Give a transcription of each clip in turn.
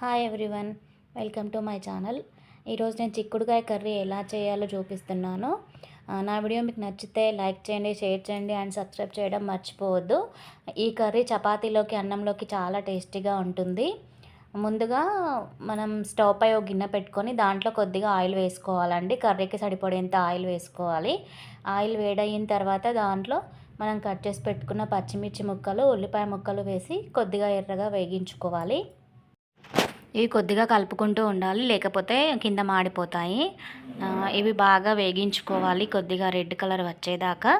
Hi everyone welcome to my channel ఈరోజు నేను చిక్కుడుకాయ కర్రీ ఎలా చేయాలో చూపిస్తున్నాను. నా వీడియో మీకు నచ్చితే లైక్ చేయండి షేర్ చేయండి అండ్ సబ్స్క్రైబ్ చేయడం మర్చిపోవద్దు. ఈ కర్రీ చపాతీలోకి అన్నంలోకి చాలా టేస్టీగా ఉంటుంది. ముందుగా మనం స్టవ్ పై ఒక గిన్నె పెట్టుకొని దాంట్లో కొద్దిగా ఆయిల్ వేసుకోవాలండి. కర్రీకి సరిపడేంత ఆయిల్ వేసుకోవాలి. ఆయిల్ వేడయిన తర్వాత దాంట్లో మనం కట్ చేసి పెట్టుకున్న పచ్చిమిర్చి ముక్కలు ఉల్లిపాయ ముక్కలు వేసి కొద్దిగా ఎర్రగా వేగించుకోవాలి. ఇవి కొద్దిగా కలుపుకుంటూ ఉండాలి లేకపోతే కింద మాడిపోతాయి. ఇవి బాగా వేగించుకోవాలి కొద్దిగా రెడ్ కలర్ వచ్చేదాకా.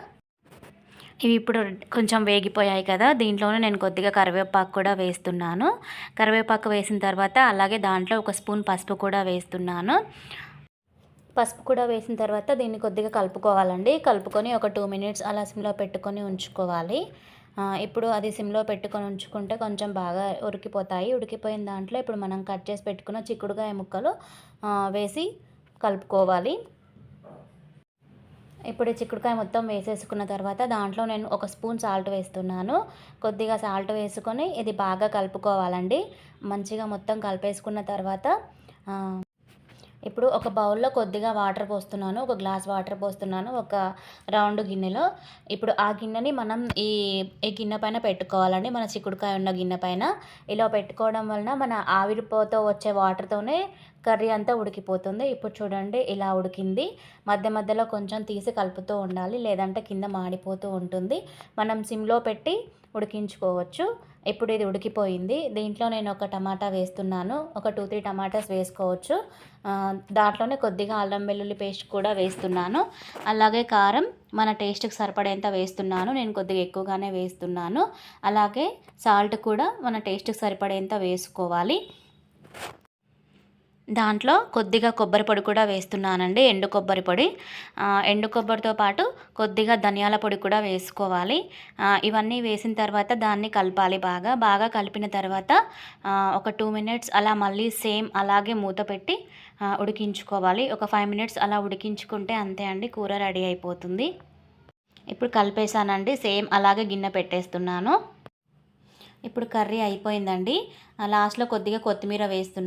ఇవి ఇప్పుడు కొంచెం వేగిపోయాయి కదా దీంట్లోనే నేను కొద్దిగా కరివేపాకు కూడా వేస్తున్నాను. కరివేపాకు వేసిన తర్వాత అలాగే దాంట్లో ఒక స్పూన్ పసుపు కూడా వేస్తున్నాను. పసుపు కూడా వేసిన తర్వాత దీన్ని కొద్దిగా కలుపుకోవాలండి. కలుపుకొని ఒక టూ మినిట్స్ అలా సిమ్లో పెట్టుకొని ఉంచుకోవాలి. ఇప్పుడు అది సిమ్లో పెట్టుకొని ఉంచుకుంటే కొంచెం బాగా ఉడికిపోతాయి. ఉడికిపోయిన దాంట్లో ఇప్పుడు మనం కట్ చేసి పెట్టుకున్న చిక్కుడుకాయ ముక్కలు వేసి కలుపుకోవాలి. ఇప్పుడు చిక్కుడుకాయ మొత్తం వేసేసుకున్న తర్వాత దాంట్లో నేను ఒక స్పూన్ సాల్ట్ వేస్తున్నాను. కొద్దిగా సాల్ట్ వేసుకొని ఇది బాగా కలుపుకోవాలండి. మంచిగా మొత్తం కలిపేసుకున్న తర్వాత ఇప్పుడు ఒక బౌల్లో కొద్దిగా వాటర్ పోస్తున్నాను ఒక గ్లాస్ వాటర్ పోస్తున్నాను ఒక రౌండ్ గిన్నెలో. ఇప్పుడు ఆ గిన్నెని మనం ఈ ఈ గిన్నె పైన పెట్టుకోవాలండి. మన చిక్కుడుకాయ ఉన్న గిన్నె పైన. ఇలా పెట్టుకోవడం వలన మన ఆవిరిపోతో వచ్చే వాటర్తోనే కర్రీ అంతా ఉడికిపోతుంది. ఇప్పుడు చూడండి ఇలా ఉడికింది. మధ్య మధ్యలో కొంచెం తీసి కలుపుతూ ఉండాలి. లేదంటే కింద మాడిపోతూ ఉంటుంది. మనం సిమ్లో పెట్టి ఉడికించుకోవచ్చు. ఇప్పుడు ఇది ఉడికిపోయింది. దీంట్లో నేను ఒక టమాటా వేస్తున్నాను. ఒక టూ త్రీ టమాటాస్ వేసుకోవచ్చు. దాంట్లోనే కొద్దిగా అల్లం వెల్లుల్లి పేస్ట్ కూడా వేస్తున్నాను. అలాగే కారం మన టేస్ట్కి సరిపడేంత వేస్తున్నాను. నేను కొద్దిగా ఎక్కువగానే వేస్తున్నాను. అలాగే సాల్ట్ కూడా మన టేస్ట్కి సరిపడేంత వేసుకోవాలి. దాంట్లో కొద్దిగా కొబ్బరి పొడి కూడా వేస్తున్నానండి ఎండు కొబ్బరి పొడి. ఎండు కొబ్బరితో పాటు కొద్దిగా ధనియాల పొడి కూడా వేసుకోవాలి. ఇవన్నీ వేసిన తర్వాత దాన్ని కలపాలి బాగా. బాగా కలిపిన తర్వాత ఒక టూ మినిట్స్ అలా మళ్ళీ సేమ్ అలాగే మూత పెట్టి ఉడికించుకోవాలి. ఒక ఫైవ్ మినిట్స్ అలా ఉడికించుకుంటే అంతే అండి కూర రెడీ అయిపోతుంది. ఇప్పుడు కలిపేసానండి సేమ్ అలాగే గిన్నె పెట్టేస్తున్నాను. ఇప్పుడు కర్రీ అయిపోయిందండి. లాస్ట్లో కొద్దిగా కొత్తిమీర వేస్తున్నాను